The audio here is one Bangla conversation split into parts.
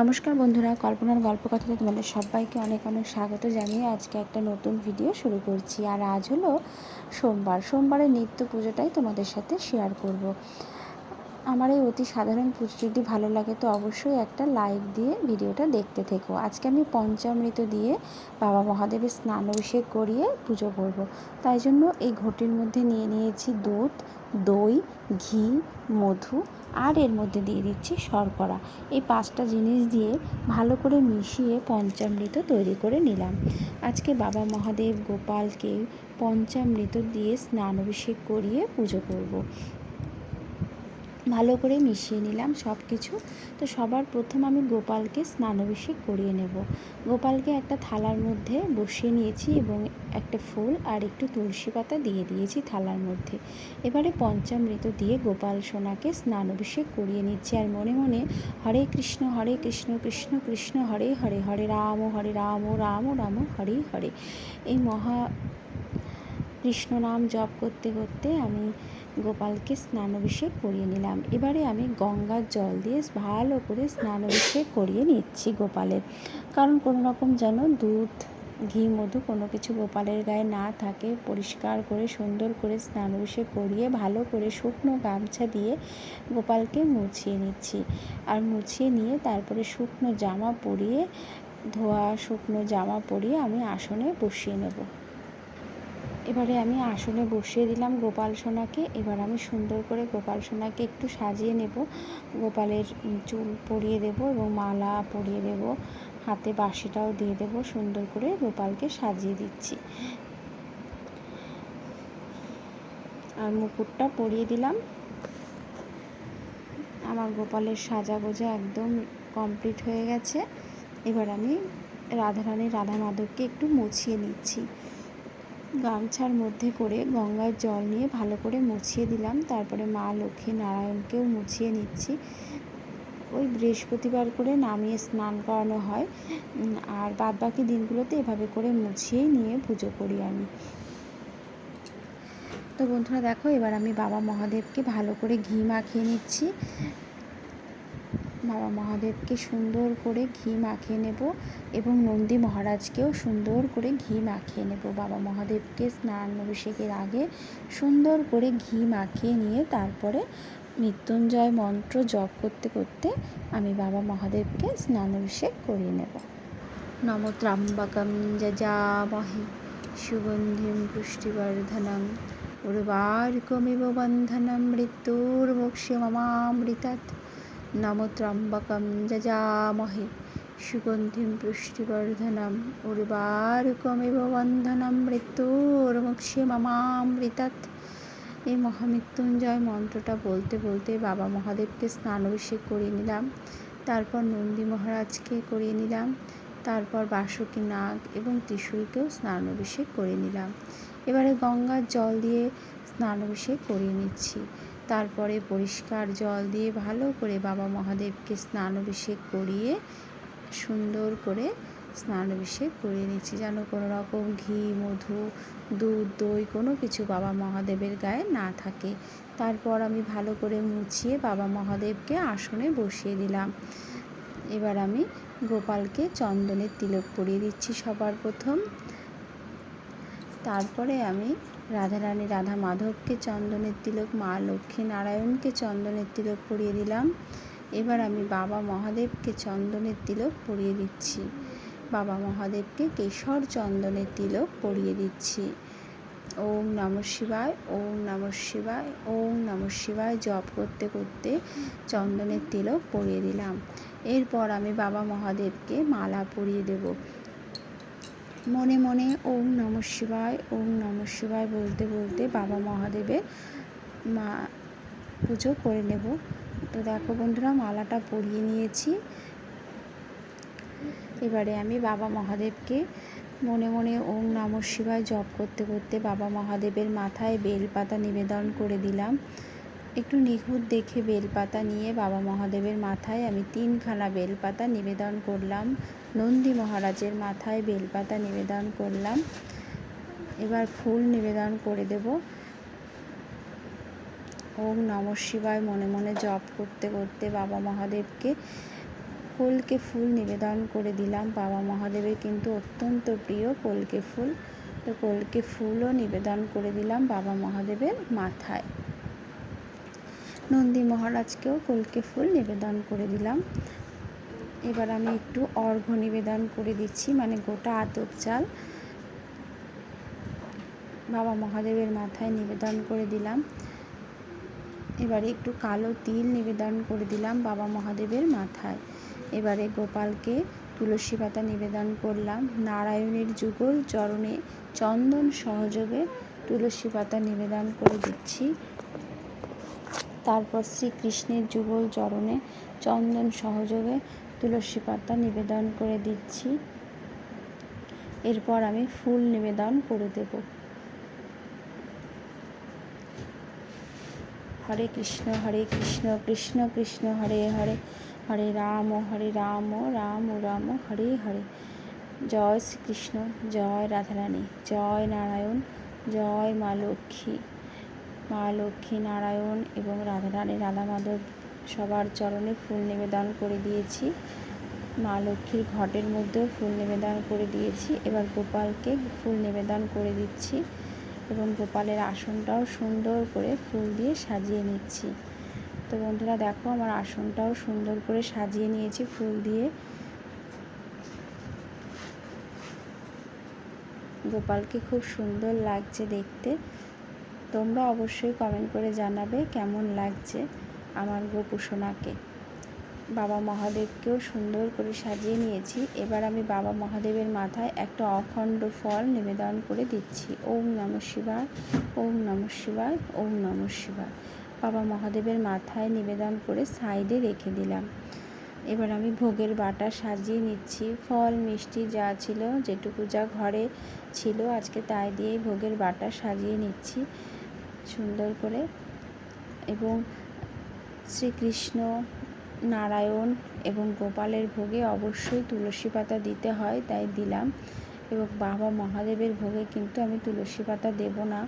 নমস্কার বন্ধুরা, কল্পনার গল্প কথাতে তোমাদের সবাইকে অনেক অনেক স্বাগত জানিয়ে আজকে একটা নতুন ভিডিও শুরু করছি আর আজ হলো সোমবার সোমবারের নিত্য পুজোটাই তোমাদের সাথে শেয়ার করব। আমার এই অতি সাধারণ পুজো যদি ভালো লাগে, তো অবশ্যই একটা লাইক দিয়ে ভিডিওটা দেখতে থেকো আজকে আমি পঞ্চামৃত দিয়ে বাবা মহাদেবের স্নান অভিষেক করিয়ে পুজো করব। তাই জন্য এই ঘটির মধ্যে নিয়ে নিয়েছি দুধ, দই, ঘি, মধু আর এর মধ্যে দিয়ে দিচ্ছি শর্করা এই পাঁচটা জিনিস দিয়ে ভালো করে মিশিয়ে পঞ্চামৃত তৈরি করে নিলাম আজকে বাবা মহাদেব গোপালকে পঞ্চামৃত দিয়ে স্নান অভিষেক করিয়ে পুজো করব। ভালো করে মিশিয়ে নিলাম সব কিছু তো সবার প্রথম আমি গোপালকে স্নানাভিষেক করিয়ে নেব। গোপালকে একটা থালার মধ্যে বসিয়ে নিয়েছি এবং একটা ফুল আর একটু তুলসী পাতা দিয়ে দিয়েছি থালার মধ্যে। এবারে পঞ্চামৃত দিয়ে গোপাল সোনাকে স্নানাভিষেক করিয়ে নিচ্ছি আর মনে মনে হরে কৃষ্ণ হরে কৃষ্ণ কৃষ্ণ কৃষ্ণ, হরে হরে হরে রাম হরে রাম রাম রাম, হরে হরে। এই মহা কৃষ্ণ নাম জপ করতে করতে আমি গোপালকে স্নান অভিষেক করিয়ে নিলাম। এবারে আমি গঙ্গার জল দিয়ে ভালো করে স্নান অভিষেক করিয়ে নিচ্ছি গোপালের। কারণ কোনো রকম যেন দুধ, ঘি, মধু কোনো কিছু গোপালের গায়ে না থাকে, পরিষ্কার করে, সুন্দর করে স্নান অভিষেক করিয়ে ভালো করে শুকনো গামছা দিয়ে গোপালকে মুছিয়ে নিচ্ছি। আর মুছিয়ে নিয়ে তারপরে শুকনো জামা পরিয়ে, ধোয়া শুকনো জামা পরিয়ে আমি আসনে বসিয়ে নেব। এবারে আমি আসনে বসিয়ে দিলাম গোপাল সোনাকে। এবার আমি সুন্দর করে গোপাল সোনাকে একটু সাজিয়ে নেব। গোপালের চুল পরিয়ে দেব এবং মালা পরিয়ে দেব। হাতে বাঁশিটাও দিয়ে দেব। সুন্দর করে গোপালকে সাজিয়ে দিচ্ছি। আর মুকুটটা পরিয়ে দিলাম। আমার গোপালের সাজা গোজা একদম কমপ্লিট হয়ে গেছে। এবার আমি রাধারানী রাধা মাধবকে একটু মুছিয়ে নিচ্ছি। গামছার মধ্যে করে গঙ্গার জল নিয়ে ভালো করে মুছিয়ে দিলাম। তারপরে মা লক্ষ্মী নারায়ণকেও মুছিয়ে নিচ্ছি। ওই বৃহস্পতিবার করে নামিয়ে স্নান করানো হয়। আর বাদ বাকি দিনগুলোতে এভাবে করে মুছিয়েই নিয়ে পুজো করি আমি। তো বন্ধুরা দেখো, এবার আমি বাবা মহাদেবকে ভালো করে ঘি মাখিয়ে নিচ্ছি। বাবা মহাদেবকে সুন্দর করে ঘি মাখিয়ে নেব এবং নন্দী মহারাজকেও সুন্দর করে ঘি মাখিয়ে নেব। বাবা মহাদেবকে স্নান অভিষেকের আগে সুন্দর করে ঘি মাখিয়ে নিয়ে তারপরে মৃত্যুঞ্জয় মন্ত্র জপ করতে করতে আমি বাবা মহাদেবকে স্নান অভিষেক করিয়ে নেব। নমত্রাম্বকম যজামহি সুগন্ধিম পুষ্টিবর্ধনম উর্বার্কমিব বন্ধনম মৃত্যুর্মোক্ষ্যমমামৃতাৎ নমত্রম্বকম যজামহে সুগন্ধিম পুষ্টিবর্ধনম উর্বারুকমিব বন্ধনম মৃত্যুর্মুক্ষে মমামৃতাৎ এই মহামৃত্যুঞ্জয় মন্ত্রটা বলতে বলতে বাবা মহাদেবকে স্নান অভিষেক করিয়ে নিলাম, তারপর নন্দী মহারাজকে করিয়ে নিলাম, তারপর বাসুকী নাগ এবং ত্রিশূলকেও স্নান অভিষেক করে নিলাম। এবারে গঙ্গার জল দিয়ে স্নান অভিষেক করিয়ে নিচ্ছি। তারপরে পরিষ্কার জল দিয়ে ভালো করে বাবা মহাদেবকে স্নান অভিষেক করিয়ে সুন্দর করে স্নান অভিষেক করিয়ে নিচ্ছি, যেন কোনো রকম ঘি, মধু, দুধ, দই কোনো কিছু বাবা মহাদেবের গায়ে না থাকে। তারপর আমি ভালো করে মুছিয়ে বাবা মহাদেবকে আসনে বসিয়ে দিলাম। এবার আমি গোপালকে চন্দনের তিলক পরিয়ে দিচ্ছি সবার প্রথম। তারপরে আমি রাধারানী রাধা মাধবকে চন্দনের তিলক, মা লক্ষ্মী নারায়ণকে চন্দনের তিলক পরিয়ে দিলাম। এবার আমি বাবা মহাদেবকে চন্দনের তিলক পরিয়ে দিচ্ছি। বাবা মহাদেবকে কেশর চন্দনের তিলক পরিয়ে দিচ্ছি। ওম নম শিবায়, ওম নম শিবায়, ওম নম শিবায় জপ করতে করতে চন্দনের তিলক পরিয়ে দিলাম। এরপর আমি বাবা মহাদেবকে মালা পরিয়ে দেব। মনে মনে ওম নম শিবায়, ওম নম শিবায় বলতে বলতে বাবা মহাদেবের মা পুজো করে নেব। তো দেখো বন্ধুরা, মালাটা পরিয়ে নিয়েছি। এবারে আমি বাবা মহাদেবকে মনে মনে ওম নম শিবায় জপ করতে করতে বাবা মহাদেবের মাথায় বেলপাতা নিবেদন করে দিলাম। একটু নিখুঁত দেখে বেলপাতা নিয়ে বাবা মহাদেবের মাথায় আমি তিনখানা বেলপাতা নিবেদন করলাম। নন্দী মহারাজের মাথায় বেলপাতা নিবেদন করলাম। এবার ফুল নিবেদন করে দেব। ওম নম শিবায় মনে মনে জপ করতে করতে বাবা মহাদেবকে কলকে ফুল নিবেদন করে দিলাম। বাবা মহাদেবের কিন্তু অত্যন্ত প্রিয় কলকে ফুল। তো কলকে ফুলও নিবেদন করে দিলাম বাবা মহাদেবের মাথায়। নন্দী মহারাজকেও কলকে ফুল নিবেদন করে দিলাম। এবার আমি একটু অর্ঘ্য নিবেদন করে দিচ্ছি মানে গোটা আতপ চাল। বাবা মহাদেবের মাথায় নিবেদন করে দিলাম। এবারে একটু কালো তিল নিবেদন করে দিলাম বাবা মহাদেবের মাথায়। এবারে গোপালকে তুলসী পাতা নিবেদন করলাম। নারায়ণের যুগল চরণে চন্দন সহযোগে তুলসী পাতা নিবেদন করে দিচ্ছি। তারপর শ্রীকৃষ্ণের যুগল চরণে চন্দন সহযোগে তুলসী পাতা নিবেদন করে দিচ্ছি। এরপর আমি ফুল নিবেদন করে দেব। হরে কৃষ্ণ হরে কৃষ্ণ কৃষ্ণ কৃষ্ণ, হরে হরে হরে রাম হরে রাম রাম রাম, হরে হরে। জয় শ্রীকৃষ্ণ, জয় রাধারানী, জয় নারায়ণ, জয় মা লক্ষ্মী। মা লক্ষ্মী নারায়ণ এবং রাধারানী রাধা মাধব সবার চরণে ফুল নিবেদন করে দিয়েছি। মা লক্ষ্মীর ঘটের মধ্যেও ফুল নিবেদন করে দিয়েছি। এবার গোপালকে ফুল নিবেদন করে দিচ্ছি এবং গোপালের আসনটাও সুন্দর করে ফুল দিয়ে সাজিয়ে নিচ্ছি। তো বন্ধুরা, দেখো আমার আসনটাও সুন্দর করে সাজিয়ে নিয়েছি ফুল দিয়ে। গোপালকে খুব সুন্দর লাগছে দেখতে। তোমরা অবশ্যই কমেন্ট করে জানাবে কেমন লাগছে। আমার গোপুসোনাকে। বাবা মহাদেবকেও সুন্দর করে সাজিয়ে নিয়েছি। এবার আমি বাবা মহাদেবের মাথায় একটা অখণ্ড ফল নিবেদন করে দিচ্ছি। ওম নম শিবায়, ওম নম শিবায়, ওম নম শিবায়। বাবা মহাদেবের মাথায় নিবেদন করে সাইডে রেখে দিলাম। এবার আমি ভোগের বাটা সাজিয়ে নিচ্ছি। ফল, মিষ্টি যা ছিল, যেটুকু যা ঘরে ছিল, আজকে তাই দিয়েই ভোগের বাটা সাজিয়ে নিচ্ছি। সুন্দর করে। এবং শ্রীকৃষ্ণ নারায়ণ এবং গোপালের ভোগে অবশ্যই তুলসী পাতা দিতে হয়, তাই দিলাম। এবং বাবা মহাদেবের ভোগে কিন্তু আমি তুলসী পাতা দেব না।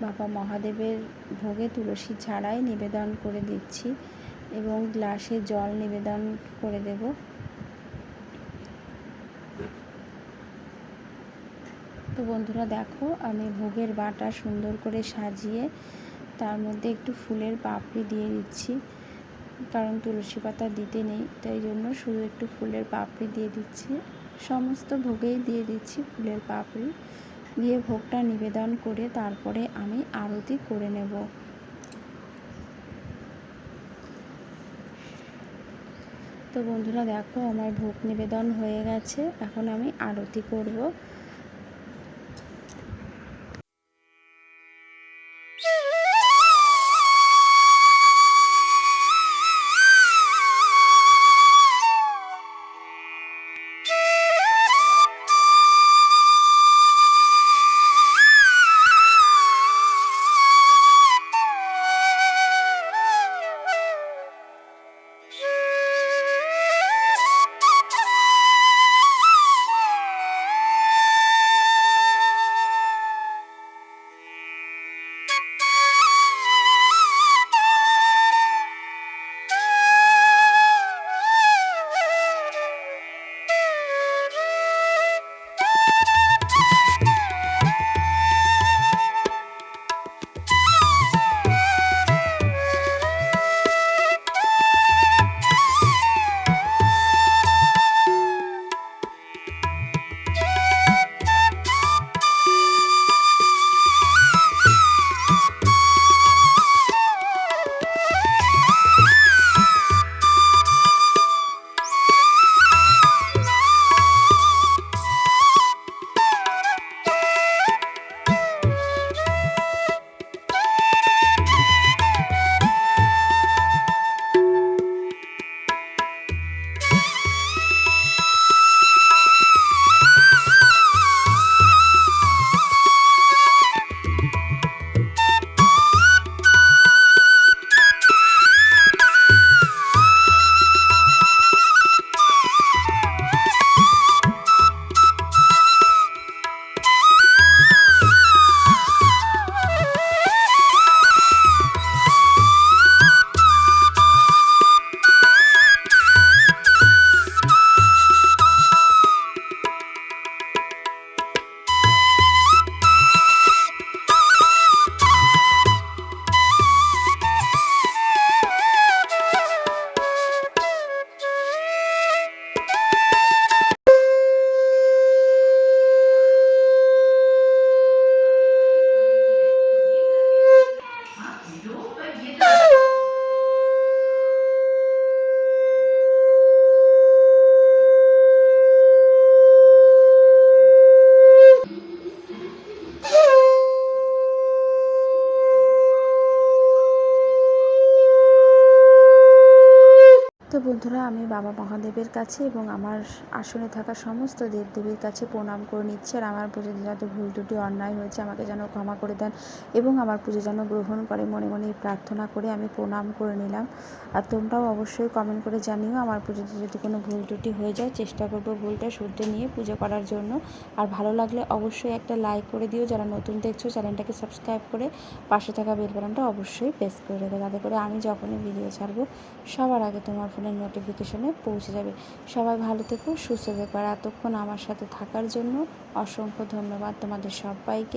বাবা মহাদেবের ভোগে তুলসী ছাড়াই নিবেদন করে দিচ্ছি এবং গ্লাসে জল নিবেদন করে দেব। তো বন্ধুরা দেখো, আমি ভোগের বাটা সুন্দর করে সাজিয়ে তার মধ্যে একটু ফুলের পাপড়ি দিয়ে দিচ্ছি। কারণ তুলসী পাতা দিতে নেই, তাই জন্য শুধু একটু ফুলের পাপড়ি দিয়ে দিচ্ছি। সমস্ত ভোগেই দিয়ে দিচ্ছি ফুলের পাপড়ি। দিয়ে ভোগটা নিবেদন করে তারপরে আমি আরতি করে নেব। তো বন্ধুরা, দেখো আমার ভোগ নিবেদন হয়ে গেছে। এখন আমি আরতি করব। বন্ধুরা, আমি বাবা মহাদেবের কাছে এবং আমার আসনে থাকা সমস্ত দেবদেবীর কাছে প্রণাম করে নিচ্ছি আর আমার পুজোতে যাতে ভুল ত্রুটি, অন্যায় হয়েছে আমাকে যেন ক্ষমা করে দেন এবং আমার পুজো যেন গ্রহণ করে। মনে মনে প্রার্থনা করে আমি প্রণাম করে নিলাম। আর তোমরাও অবশ্যই কমেন্ট করে জানিও আমার পুজোতে যদি কোনো ভুল ত্রুটি হয়ে যায়, চেষ্টা করব ভুলটা শুদ্ধে নিয়ে পুজো করার জন্য। আর ভালো লাগলে অবশ্যই একটা লাইক করে দিও। যারা নতুন দেখছ, চ্যানেলটাকে সাবস্ক্রাইব করে পাশে থাকা বেল বাটনটা অবশ্যই প্রেস করে দেবে যাতে করে আমি যখনই ভিডিও ছাড়বো, সবার আগে তোমার ফোনের নোটিফিকেশনে পৌঁছে যাবে। সবাই ভালো থেকো, সুস্থ থেকো। আর এতক্ষণ আমার সাথে থাকার জন্য অসংখ্য ধন্যবাদ তোমাদের সবাইকে।